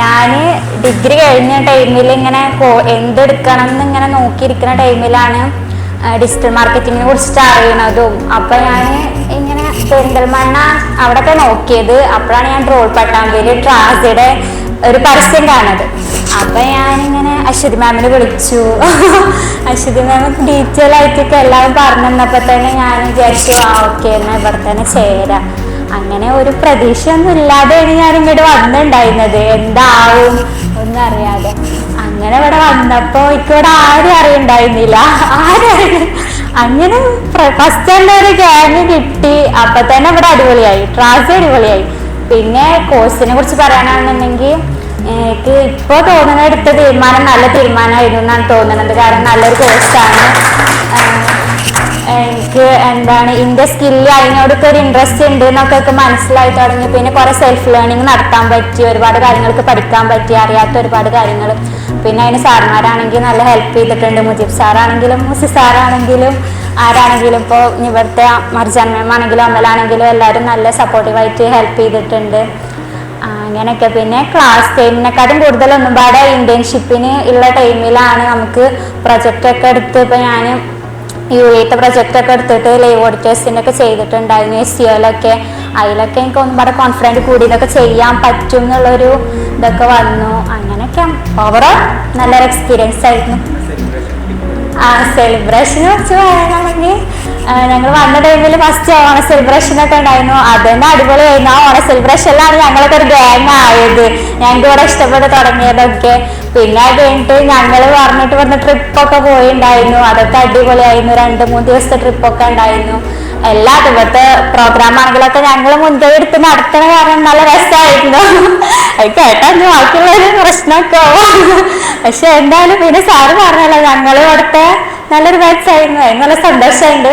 ഞാൻ ഡിഗ്രി കഴിഞ്ഞ ടൈമിൽ ഇങ്ങനെ എന്തെടുക്കണം എന്ന് ഇങ്ങനെ നോക്കിയിരിക്കുന്ന ടൈമിലാണ് ഡിജിറ്റൽ മാർക്കറ്റിങ്ങിനെ കുറിച്ചിട്ട് അറിയണതും അപ്പൊ ഞാൻ ഇങ്ങനെ പെരിന്തൽമണ്ണ അവിടെയൊക്കെ നോക്കിയത്. അപ്പോഴാണ് ഞാൻ ട്രോൾ പട്ടാമ്പേരി ട്രാസിയുടെ ഒരു പരസ്യം കാണുന്നത്. അപ്പൊ ഞാനിങ്ങനെ അശ്വതി മാമിനെ വിളിച്ചു. അശ്വതി മാം ഡീറ്റെയിൽ ആയിട്ടൊക്കെ എല്ലാം പറഞ്ഞു തന്നപ്പോൾ തന്നെ ഞാൻ വിചാരിച്ചു ആ ഓക്കെ എന്നാ ഇവിടെ തന്നെ ചേരാം. അങ്ങനെ ഒരു പ്രതീക്ഷയൊന്നും ഇല്ലാതെയാണ് ഞാൻ ഇങ്ങോട്ട് വന്നിട്ടുണ്ടായിരുന്നത്. എന്താവും ഒന്നും അറിയാതെ. അങ്ങനെ ഇവിടെ വന്നപ്പോ ഇക്കോടെ ആരും അറിയണ്ടായിരുന്നില്ല. ആരും അങ്ങനെ ഫസ്റ്റ് തന്നെ ഒരു ഗ്യാങ് കിട്ടി. അപ്പൊ തന്നെ ഇവിടെ അടിപൊളിയായി. ട്രാസ് അടിപൊളിയായി. പിന്നെ കോഴ്സിനെ കുറിച്ച് പറയാനാണെന്നുണ്ടെങ്കിൽ എനിക്ക് ഇപ്പോൾ തോന്നുന്ന എടുത്ത തീരുമാനം നല്ല തീരുമാനമായിരുന്നു എന്നാണ് തോന്നുന്നത്. കാരണം നല്ലൊരു കോഴ്സാണ് എനിക്ക് എന്താണ് ഇന്റെ സ്കില്ല് അതിനോടൊക്കെ ഒരു ഇൻട്രസ്റ്റ് ഉണ്ട് എന്നൊക്കെ മനസ്സിലായി തുടങ്ങി. പിന്നെ കുറെ സെൽഫ് ലേണിംഗ് നടത്താൻ പറ്റി ഒരുപാട് കാര്യങ്ങൾക്ക് പഠിക്കാൻ പറ്റി അറിയാത്ത ഒരുപാട് കാര്യങ്ങൾ. പിന്നെ അതിന് സാർമാരാണെങ്കിൽ നല്ല ഹെൽപ്പ് ചെയ്തിട്ടുണ്ട്. മുജീബ് സാറാണെങ്കിലും മുസി സാറാണെങ്കിലും ആരാണെങ്കിലും ഇപ്പോൾ ഇവിടുത്തെ മർജാൻ അമ്മലാണെങ്കിലും എല്ലാവരും നല്ല സപ്പോർട്ടീവായിട്ട് ഹെൽപ്പ് ചെയ്തിട്ടുണ്ട്. അങ്ങനെയൊക്കെ. പിന്നെ ക്ലാസ് ടൈമിനെക്കാട്ടും കൂടുതൽ ഒന്നും പാടെ ഇന്റേൺഷിപ്പിന് ഉള്ള ടൈമിലാണ് നമുക്ക് പ്രൊജക്റ്റ് ഒക്കെ എടുത്ത് ഇപ്പോൾ ഞാൻ യു എത്തെ പ്രൊജക്റ്റ് ഒക്കെ എടുത്തിട്ട് ലൈവ് ഓഡിറ്റേഴ്സിന്റെ ഒക്കെ ചെയ്തിട്ടുണ്ടായിരുന്നു എസ് സിഒയിലൊക്കെ അതിലൊക്കെ എനിക്ക് ഒന്നും പാടെ കോൺഫിഡന്റ് കൂടി ഇതൊക്കെ ചെയ്യാൻ പറ്റും എന്നുള്ളൊരു ഇതൊക്കെ വന്നു. അങ്ങനെയൊക്കെ ഓവറോൾ നല്ലൊരു എക്സ്പീരിയൻസ് ആയിരുന്നു. ആ സെലിബ്രേഷൻ കുറിച്ച് പറയുകയാണെങ്കിൽ ഞങ്ങൾ വന്ന ടൈമിൽ ഫസ്റ്റ് ഓണ സെലിബ്രേഷൻ ഒക്കെ ഉണ്ടായിരുന്നു. അത് തന്നെ അടിപൊളിയായിരുന്നു. ആ ഓണ സെലിബ്രേഷനിലാണ് ഞങ്ങളൊക്കെ ഒരു ഗ്യാങ് ആയത്. ഞങ്ങൾക്ക് ഇവിടെ ഇഷ്ടപ്പെട്ട് തുടങ്ങിയതൊക്കെ. പിന്നെ അത് കഴിഞ്ഞിട്ട് ഞങ്ങൾ പറഞ്ഞിട്ട് വന്ന ട്രിപ്പൊക്കെ പോയിണ്ടായിരുന്നു. അതൊക്കെ അടിപൊളിയായിരുന്നു. രണ്ട് മൂന്ന് ദിവസത്തെ ട്രിപ്പൊക്കെ ഉണ്ടായിരുന്നു. എല്ലാ ദിവസത്തെ പ്രോഗ്രാം ആണെങ്കിലൊക്കെ ഞങ്ങൾ മുൻകൈ എടുത്ത് നടത്തണ കാരണം നല്ല രസമായിരുന്നു അത് കേട്ടാ ഇനി ബാക്കിയുള്ളൊരു പ്രശ്നമൊക്കെ പക്ഷെ എന്തായാലും പിന്നെ സാറ് പറഞ്ഞല്ലോ ഞങ്ങൾ ഇവിടുത്തെ നല്ലൊരു ബാച്ചായിരുന്നു അതിന് നല്ല സന്തോഷമുണ്ട്.